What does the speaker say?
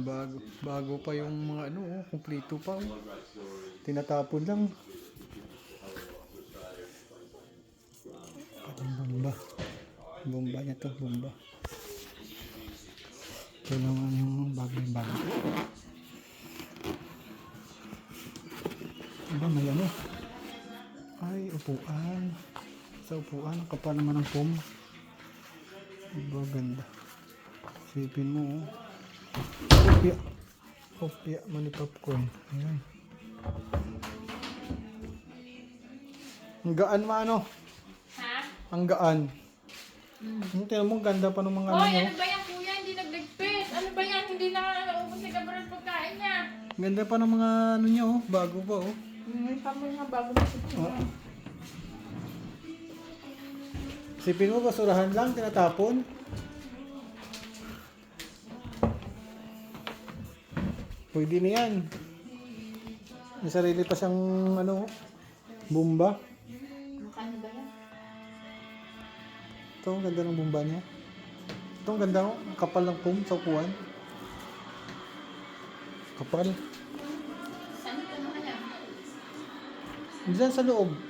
Bago, bago pa yung mga ano, oh, kumplito pa. Oh. Tinatapon lang. Ang bomba. Bomba niya to, bomba. Ito naman yung bago. Ano may ano? Ay, upuan. Sa upuan, kapal naman ng foam. Diba ganda. Sipin mo, oh. Kopya. Kopya, mani popcorn. Ayan. Ang gaan maano? Ha? Ang gaan. Ang tingnan mo, ganda pa ng mga ano Hoy, nyo. ano ba yan kuya? Hindi nagligpit. Ano ba yan? Hindi na naubos ni Gabriel pagkain niya. Ganda pa ng mga ano nyo, oh. Bago pa, oh. Hmm, kamo nga bago na siya. Oh. Sipin mo, basurahan lang, tinatapon. Pwede na yan. May sarili pa siyang ano, bomba. Ano ba yan? Ito, ang ganda ng bomba niya. Ito, ang ganda, oh. Ang kapal ng foam sa upuan. Kapal. Saan ito naman yan? Diyan sa loob.